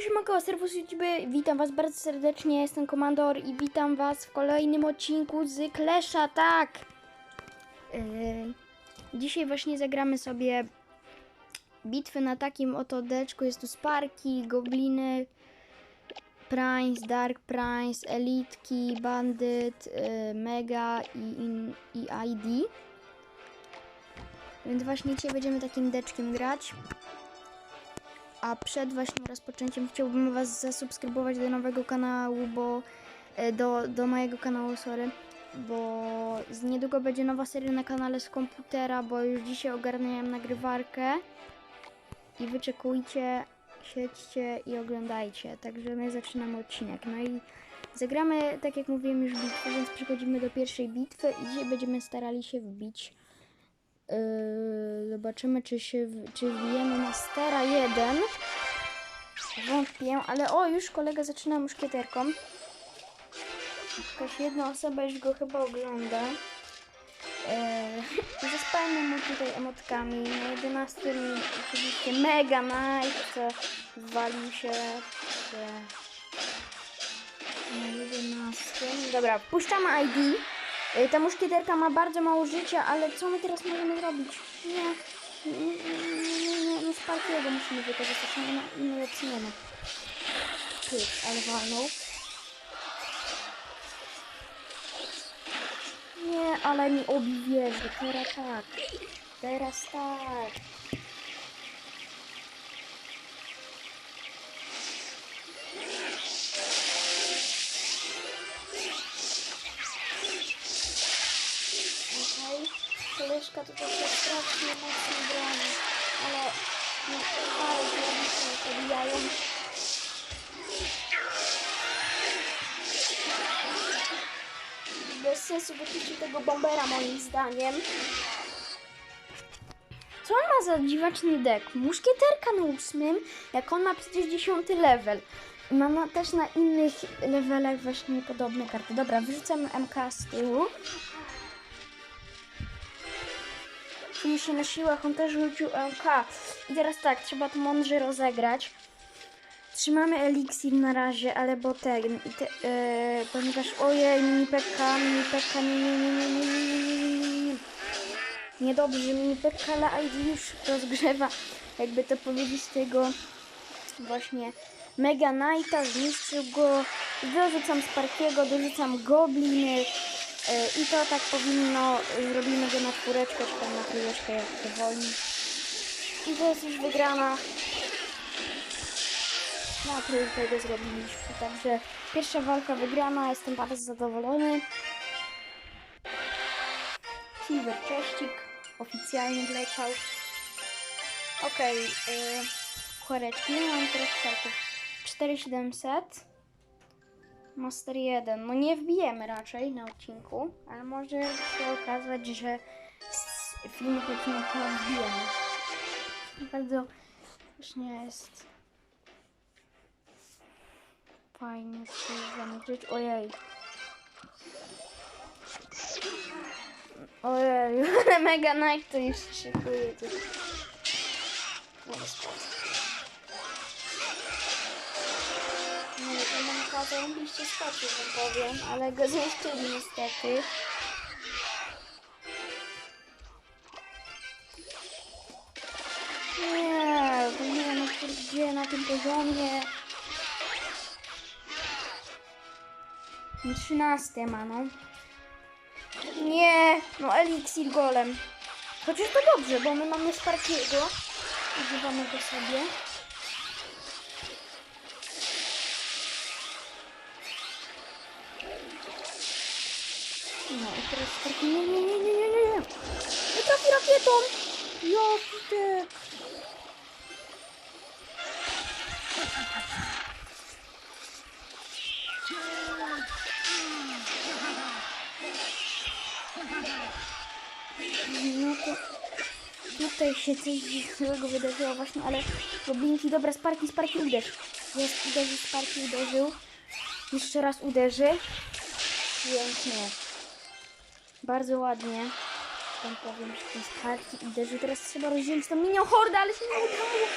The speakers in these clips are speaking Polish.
Siemanko, serwus YouTube, witam was bardzo serdecznie, jestem Komandor i witam was w kolejnym odcinku z Klesza, tak! Yy, dzisiaj właśnie zagramy sobie bitwy na takim oto deczku, jest tu Sparki, Gobliny, Prince, Dark Prince, Elitki, Bandyt, yy, Mega i, in, i ID. Więc właśnie dzisiaj będziemy takim deczkiem grać. A przed właśnie rozpoczęciem chciałbym Was zasubskrybować do nowego kanału, bo e, do, do mojego kanału, sorry, bo niedługo będzie nowa seria na kanale z komputera, bo już dzisiaj ogarniałem nagrywarkę i wyczekujcie, siedźcie i oglądajcie. Także my zaczynamy odcinek. No i zagramy, tak jak mówiłem, już bitwę, więc przechodzimy do pierwszej bitwy i dzisiaj będziemy starali się wbić Yy, zobaczymy, czy się w- czy wbijemy na Stera 1. Wątpię, ale o, już kolega zaczyna muszkieterką. Jakaś jedna osoba już go chyba ogląda. Yy, Zaspajmy mu tutaj emotkami. Na 11 oczywiście Mega Knight, co walił się. Że... Na 11. Dobra, puszczamy ID. Y, Ta muszkieterka ma bardzo mało życia, ale co my teraz możemy zrobić? Nie. Nie, nie, nie, nie, Sparkiego musimy wykorzystać, nie nie ma. Pyk, ale walnął. Nie, ale mi obi wieży, teraz tak. Teraz tak. Koleżka tutaj się strasznie mocno broni, ale no, ale się pobijają. Bez sensu wypuścić tego bombera moim zdaniem. Co on ma za dziwaczny deck? Muszkieterka na ósmym, jak on ma przecież dziesiąty level. Ma na, też na innych levelach właśnie podobne karty. Dobra, wyrzucam MK z tyłu. Czuje się na siłach, on też rzucił MK. I teraz tak, trzeba to mądrze rozegrać. Trzymamy eliksir na razie, ale bo ten, te, e, ponieważ ojej, mini pekka, mini pekka, nie, nie, nie, nie, nie, nie, nie, nie, nie, nie. Niedobrze, mini pekka, ale ID już rozgrzewa, jakby to powiedzieć, tego właśnie Mega Knighta, zniszczył go, dorzucam Sparkiego, dorzucam Gobliny, I to tak powinno, e, zrobimy go na czwóreczkę, czy tam na trójeczkę, jak to woli. I to jest już wygrana. Na trójkę go zrobiliśmy, także pierwsza walka wygrana, jestem bardzo zadowolony. Silver Cześcik oficjalnie wleciał. Okej, okay, choreczki, mam teraz czarków 4700. Master 1. No nie wbijemy raczej na odcinku, ale może się okazać, że z filmów odcinka wbijemy. Bardzo właśnie jest fajnie się zamierzyć. Ojej. Ojej, ale Mega już szykuje. Kazał oczywiście skoczył, wam powiem, ale go zniszczyli niestety. Nie, to nie, no kurde, na tym poziomie. 13 ma, no. Nie, no eliksir golem. Chociaż to dobrze, bo my mamy Sparkiego. Używamy go sobie. No i teraz tak, nie, nie, nie, nie, nie, nie, nie. Nie trafi rakietą. Ty. No to tutaj się coś złego wydarzyło właśnie, ale goblinki, dobra, Sparki, Sparki uderz. Jest, uderzył, Sparki uderzył. Jeszcze raz uderzy. Pięknie. Bardzo ładnie. Tam powiem, że ten Sparki uderzył. Teraz trzeba rozdzielić tą minią hordę, ale się nie udało.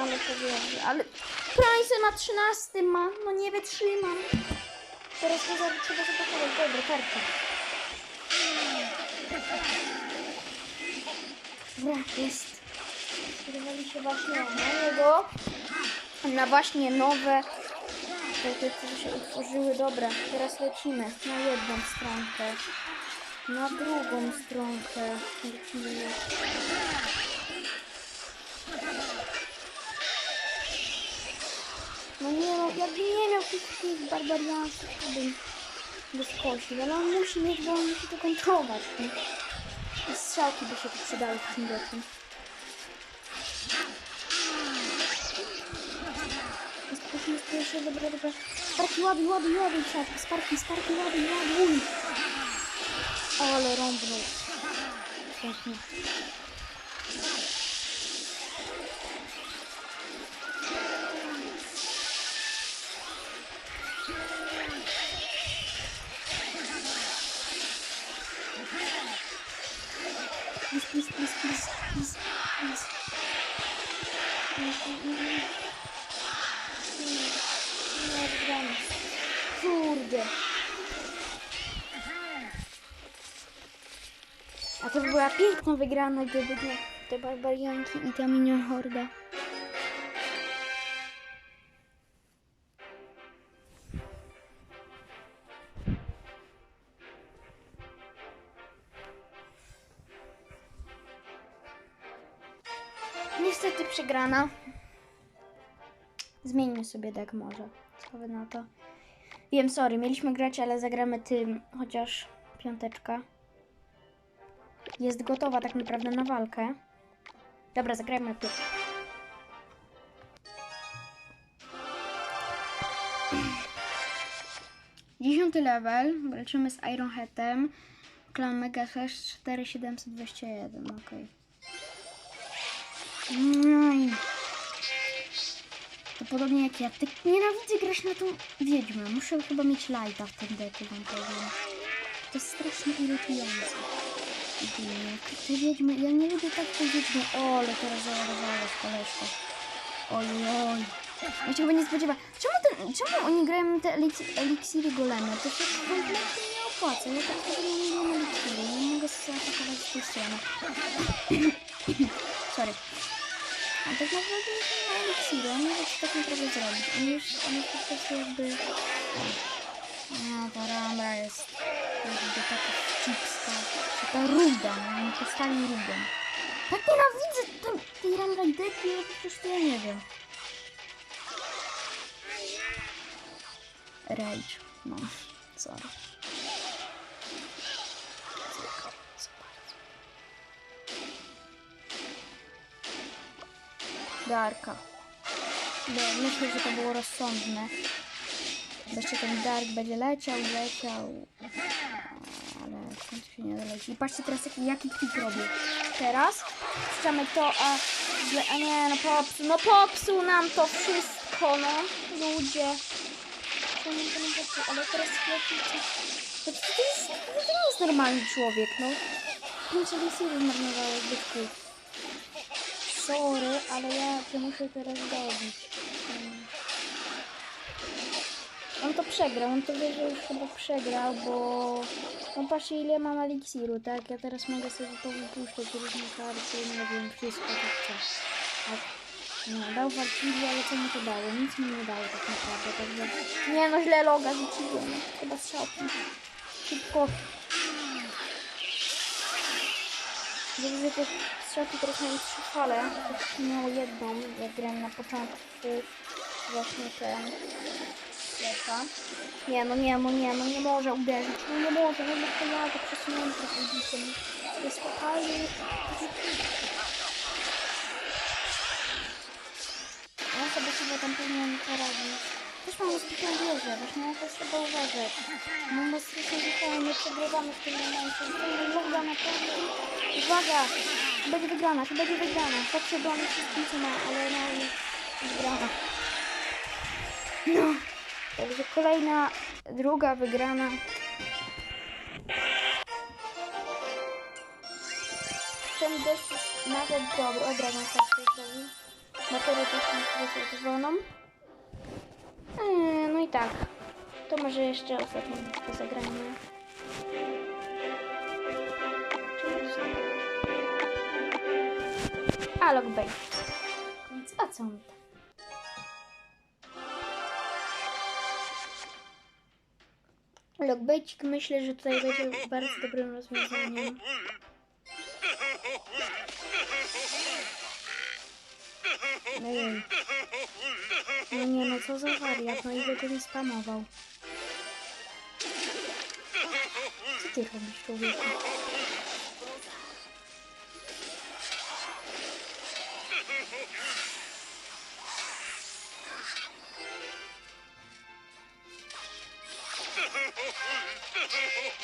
ale to wierzę. Ale Price na 13 ma. No nie wytrzymam. Teraz trzeba, trzeba zapakować. Dobra, karta. Dobra, jest. Skierowali się właśnie na niego. Na właśnie nowe. Te, które się utworzyły. Dobra, teraz lecimy na jedną stronkę. Na drugą stronkę. Lecimy. No nie no, jakby nie miał tych, tych barbariansów, to bym go ale on musi mieć, bo on musi to kontrolować. I strzałki by się tu przydały tym dzieciom. Spokojnie, spokojnie, dobra, dobra. Sparki, ładuj, ładuj, ładuj, siatki, sparki, sparki, ładuj, ładuj. Ale rąbnął. Pięknie. A to by była piękna wygrana, gdyby nie te barbarianki i ta minion horda. Niestety przegrana. Zmieńmy sobie deck może. Co wy na to? Wiem, sorry, mieliśmy grać, ale zagramy tym, chociaż piąteczka. Jest gotowa tak naprawdę na walkę. Dobra, zagrajmy pierwszy. Dziesiąty level. Walczymy z Iron Headem. Klan Mega 6 4721. Okej. Mm. To podobnie jak ja. Tak nienawidzę grać na tą wiedźmę. Muszę chyba mieć lighta w tym deku, wam powiem. To jest strasznie irytujące. Wiedźmy, ja nie lubię tak tej wiedźmy. O, ale teraz załadowałeś koleżko. Oj, oj. Ja się chyba nie spodziewa. Czemu, ten, czemu oni grają te eliks- eliksiry golemy? To się kompletnie nie opłaca. Ja tak sobie nie lubię eliksiry. Nie mogę sobie atakować z tej strony. Sorry. A tak naprawdę nie ma eliksiru. On nie wie, co tak naprawdę zrobić. On już, on już po prostu jakby... A, ta rama jest jakby taka chipska. Taka ruda, no nie postali rudą. Tak nienawidzę tam, tej ramrajdeki, ja po prostu ja nie wiem. Rage, no, sorry. Darka. Bo myślę, że to było rozsądne. Jeszcze ten Dark będzie leciał, leciał. Ale końcu się nie doleci. I patrzcie teraz jaki, jaki klik robię. Teraz wciskamy to, a, a nie, no popsuł, no popsuł nam to wszystko, no. Ludzie. To nie, to nie popsuł, ale teraz coś. To, to, to nie jest normalny człowiek, no. Pięć eliksirów zmarnowałeś, bytku. Sorry, ale ja to muszę teraz dobić. On to przegrał, on to wie, że już chyba przegrał, bo... No patrzcie ile mam eliksiru, tak? Ja teraz mogę sobie to wypuszczać, różne karty, nie wiem, wszystko tak co. Tak. No, dał walczyli, ale co mi to dało? Nic mi nie dało tak naprawdę, także... Nie no, źle loga rzuciłem, no. chyba strzałki. Szybko. Widzę, że strzałki teraz mają trzy fale, miało jedną, jak grałem na początku właśnie ten... Leka. Nie, no nie, no nie, no nie może uderzyć. No nie może, no to ja to przesunąłem trochę dzikiem. Jest spokojnie. Ja sobie chyba tam powinienem poradzić. Też mam rozbitą wieżę, właśnie na to trzeba uważać. Mam no strasznie zupełnie nie przegrywamy w tym momencie. Zrobimy loga na pewno. Uwaga! Będzie wygrana, to będzie wygrana. Chodźcie do mnie wszystkim co ma, ale no jest wygrana. No. Także kolejna, druga wygrana. Ten deszcz jest nawet dobry. O, Quest zrobił. Baterię też mam zrealizowaną. Eee, no i tak. To może jeszcze ostatnią są- A, logbait. Więc a co mi tam? Logbaitik myślę, że tutaj będzie bardzo dobrym rozwiązaniem. Ojej. No nie no, co za wariat, no i będzie mi spamował. Co ty robisz, człowieku?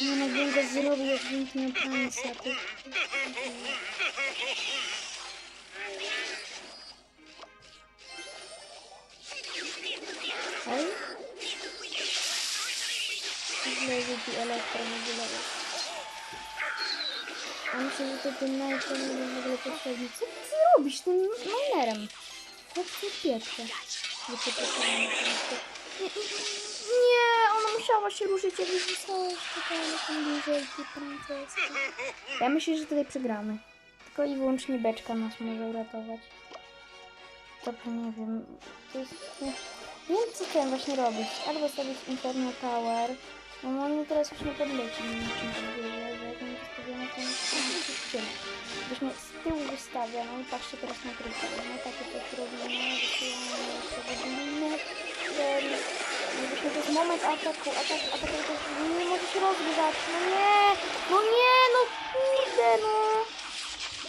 Nie no, bym go zrobił, jakbym miał państwa, ty... Oj. Źle rzuci elektro w ogóle. A myślę, że to ten Knight to nie jest w tym. Nie, nie, musiała się ruszyć, jak wysłałeś tutaj na tą dłużej, ty. Ja myślę, że tutaj przegramy. Tylko i wyłącznie beczka nas może uratować. Dobra, nie wiem. To jest... Nie. Nie wiem, co chciałem właśnie robić. Albo stawić Inferno Tower. No on teraz już nie podleci niczym tak wiele, że jak nie wystawiono, to nie Byśmy z tyłu wystawia, no patrzcie teraz na krycie. No takie coś robimy, wysyłamy jeszcze wybijmy. Jakbyśmy to moment ataku, atak, atak, atak, nie może się rozgrzać. No nie, no nie, no kurde, no.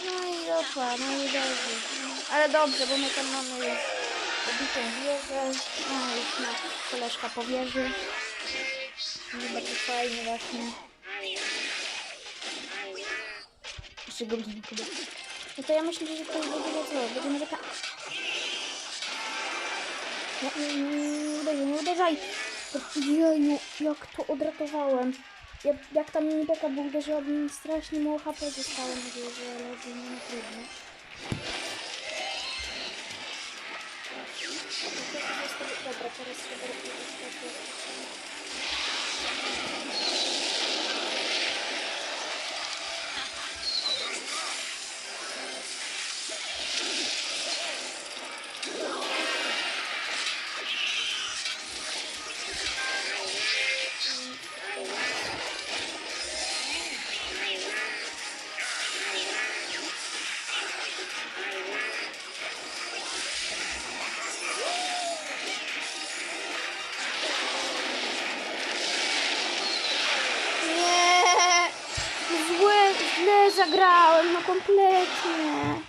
No i dobra, no i dobrze. Ale dobrze, bo my tam mamy już ubitą wieżę. No już na koleżka po wieży. No bardzo fajnie właśnie. Jeszcze gobliny kuba. No to ja myślę, że to będzie co? Będziemy taka... Nie, nie uderzaj, nie uderzaj! Jeju, jak to odratowałem. Jak, jak ta mini beka by uderzyła, mi strasznie mało HP zostało na wieży, ale to nie trudno. Dobra, teraz trzeba robić kompletnie.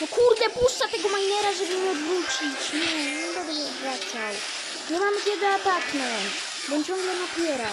No kurde, puszcza tego minera, żeby mnie odwrócić. Nie, nie będę go odwracał. Nie mam kiedy ataknąć, bo ciągle napiera.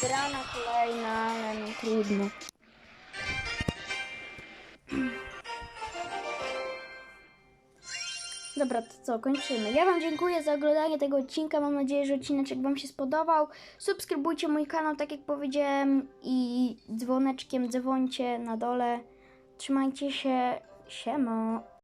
Przegrana kolejna, ale no trudno. Dobra, to co, kończymy. Ja Wam dziękuję za oglądanie tego odcinka. Mam nadzieję, że odcineczek Wam się spodobał. Subskrybujcie mój kanał, tak jak powiedziałem, i dzwoneczkiem dzwońcie na dole. Trzymajcie się. Siema.